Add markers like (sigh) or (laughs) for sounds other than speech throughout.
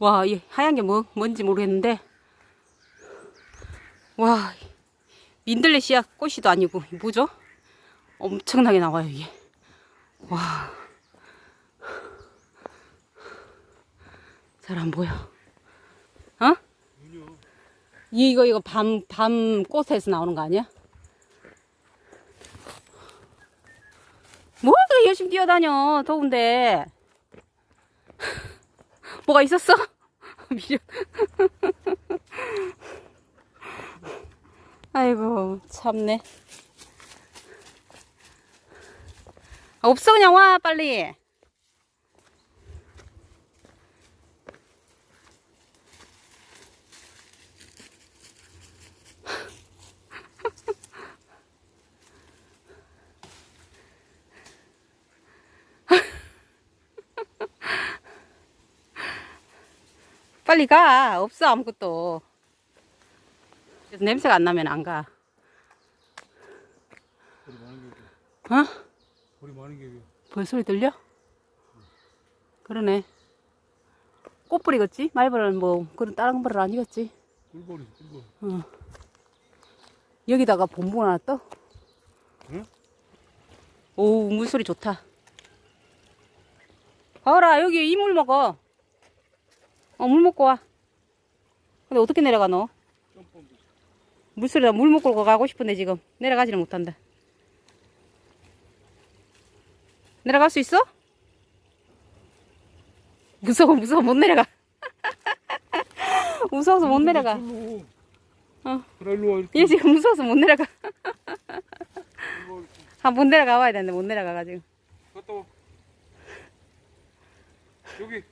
와, 이 하얀 게 뭐, 뭔지 모르겠는데. 와, 민들레 씨앗 꽃이도 아니고, 뭐죠? 엄청나게 나와요, 이게. 와. 잘 안 보여. 어? 이거, 이거 밤, 밤 꽃에서 나오는 거 아니야? 뭐 그래 열심히 뛰어다녀 더운데 뭐가 있었어? (laughs) 미련. 아이고 참네. 아, 없어 그냥 와 빨리 빨리 가 없어 아무것도 그래서 냄새가 안 나면 안 가. 우리 많은 게 어? 우리 많은 게 벌소리 들려? 그러네. 꽃뿌리겠지? 말벌은 뭐 그런 다른 벌은 아니겠지? 꿀벌이 꿀벌. 여기다가 본분 하나 떠? 응? 오 물소리 좋다. 가을아 여기 이물 먹어. 어 물 먹고 와. 근데 어떻게 내려가 너? 물소리다 물 먹고 가고 싶은데 지금 내려가지는 못한다. 내려갈 수 있어? 무서워 무서워 못 내려가. (laughs) 무서워서 못 내려가. 어. 얘 지금 무서워서 못 내려가. 이렇게. (laughs) 아못 내려가 봐야 되는데 못 내려가가지고. 여기.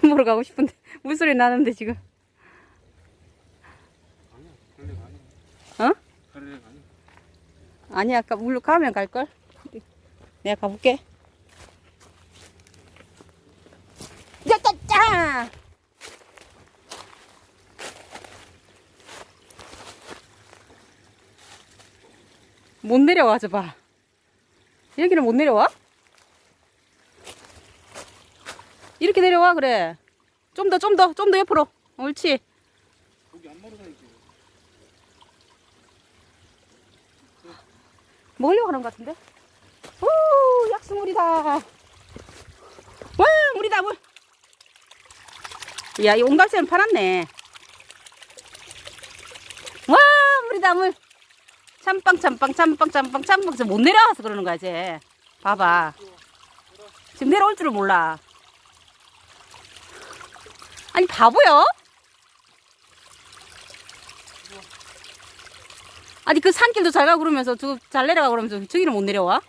(laughs) 물 먹으러 가고 싶은데 물소리 나는데 지금. 어? 아니야. 아니 아까 물로 가면 갈 걸. 내가 가볼게. 짜짜짜. 못 내려와 저 봐. 여기는 못 내려와? 이렇게 내려와 그래. 좀 더 좀 더 좀 더 옆으로. 옳지. 말아다니지. 먹으려고 하는 것 같은데? 오, 약수물이다. 와, 물이다, 물. 야, 이 옹달새는 팔았네. 와, 물이다, 물. 참빵, 참빵, 참빵, 참빵, 참빵. 저못 내려와서 그러는 거야, 쟤. 봐봐. 지금 내려올 줄을 몰라. 아니, 바보야? 아니 그 산길도 잘 가고 그러면서 저 잘 내려가 그러면서 저기는 못 내려와?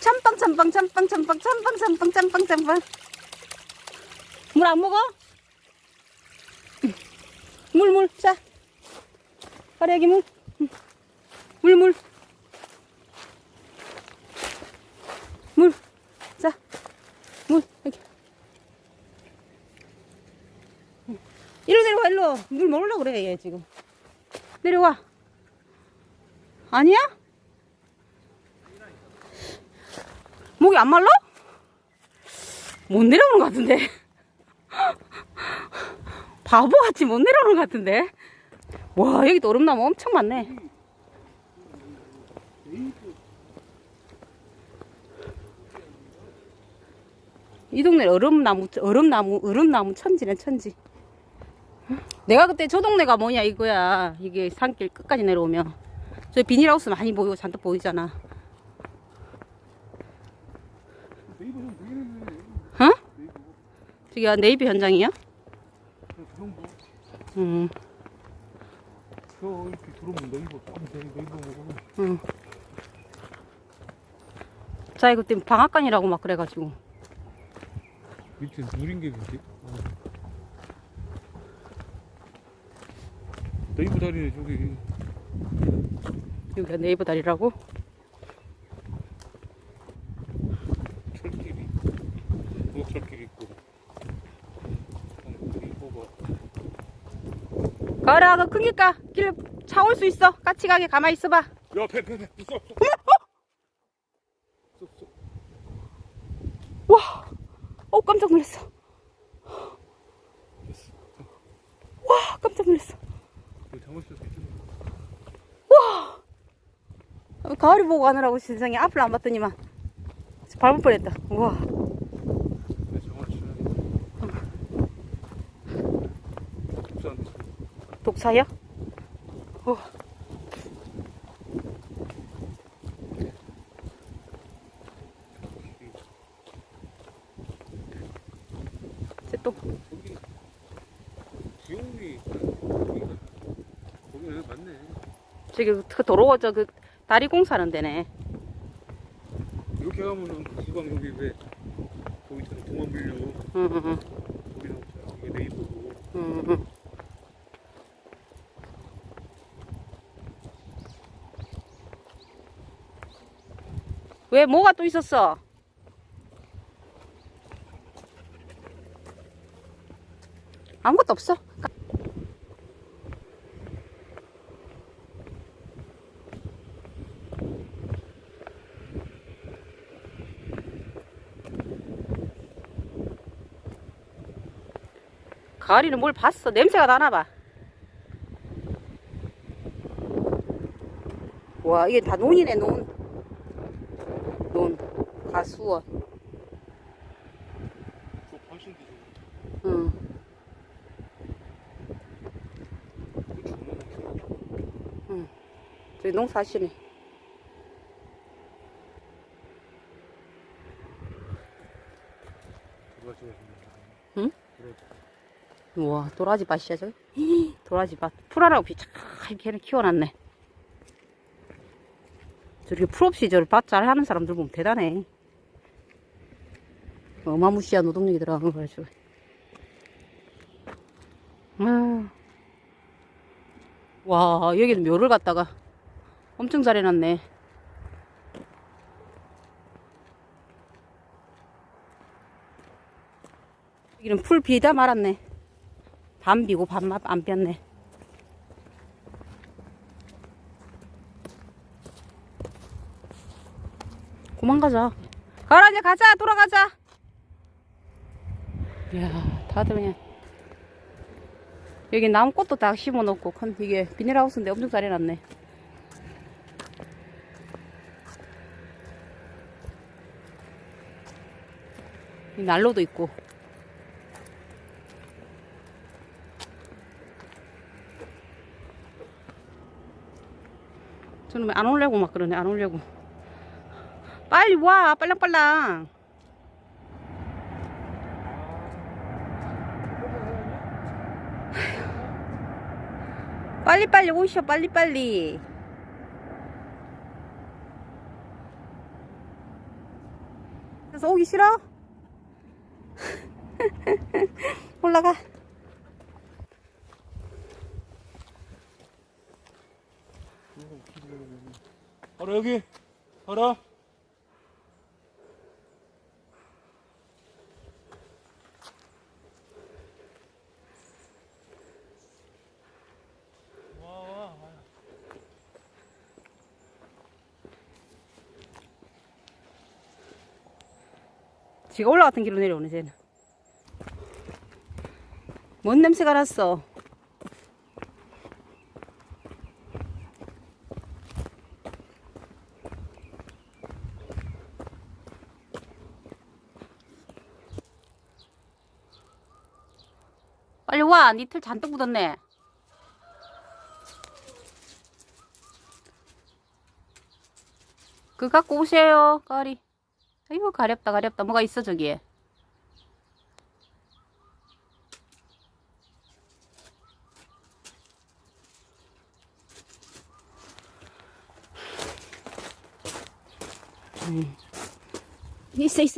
참빵 참빵 참빵 참빵 참빵 참빵 참빵 참빵 물 안 먹어? 물물자 여기 물물물 물. 자, 물, 여기. 이리로 내려와, 일로. 물 먹으려고 그래, 얘 지금. 내려와. 아니야? 목이 안 말라? 못 내려오는 것 같은데. (laughs) 바보같이 못 내려오는 것 같은데. 와, 여기 도 얼음나무 엄청 많네. 이 동네 얼음나무, 얼음나무, 얼음나무 천지네, 천지. 내가 그때 저 동네가 뭐냐 이거야. 이게 산길 끝까지 내려오면. 저 비닐하우스 많이 보이고 잔뜩 보이잖아. 어? 저기야 네이비 현장이야? 응, 저 이렇게 들어오면 방앗간이라고 막 그래가지고. 밑에 누린 게 뭐지? 어. 네이버 다리네 저기. 여기가 네이버 다리라고? 철길이. 우럭철길 있고. 가라, 그 크니까 길 차올 수 있어. 같이 가게 가만히 있어봐. 야, 배, 배, 배. 있어, 없어. 와, 어 깜짝 놀랐어. 와, 깜짝 놀랐어. 이거 장어시장 괜찮네. 가을이 보고 가느라고 세상에 앞을 안 봤더니만 밟을 뻔했다. 우와. 네, 장어시장. 국산 독사야? 어. 쟤또 거기 맞네. 저기 그 도로 저그 다리 공사하는 데네. 이렇게 가면은 구강 여기 왜 거기 있잖아 동안빌려 응, 응, 응. 거기 나오잖아. 이게 네이버고. 응, 응. 왜 뭐가 또 있었어? 아무것도 없어. 가을이는 뭘 봤어? 냄새가 나나 봐. 와, 이게 다 논이네, 논. 논. 가수원. 되지. 응. 존나 막혀. 저기 농사하시네. 누가 지어주는 응? 그러지. 우와, 도라지 밭이야, 저기. 히히, 도라지 밭. 풀하라고 비참 걔를 키워놨네. 저렇게 풀 없이 저를 밭잘 하는 사람들 보면 대단해. 어마무시한 노동력이 들어가는 거야, 저거. 아. 와, 여기는 묘를 갖다가 엄청 잘 해놨네. 여기는 풀 비다 말았네. 반 비고 반안 폈네. 그만 가자. 가라 이제 가자 돌아가자. 이야 다들 그냥 여기 나무꽃도 다 심어놓고 큰 이게 비닐하우스인데 엄청 잘 해놨네. 이 난로도 있고. 저는 왜안 오려고 막 그러네 안 오려고. 빨리 와 빨랑빨랑. 빨리빨리 오셔 빨리빨리. 그래서 오기 싫어? (laughs) 올라가 알아 여기. 와. 지가 올라갔던 길로 내려오네 쟤는. 뭔 냄새가 났어 와 니틀 잔뜩 묻었네. 그 갖고 오세요 까리. 아이고 가렵다 가렵다. 뭐가 있어 저기에? 음. 있어 있어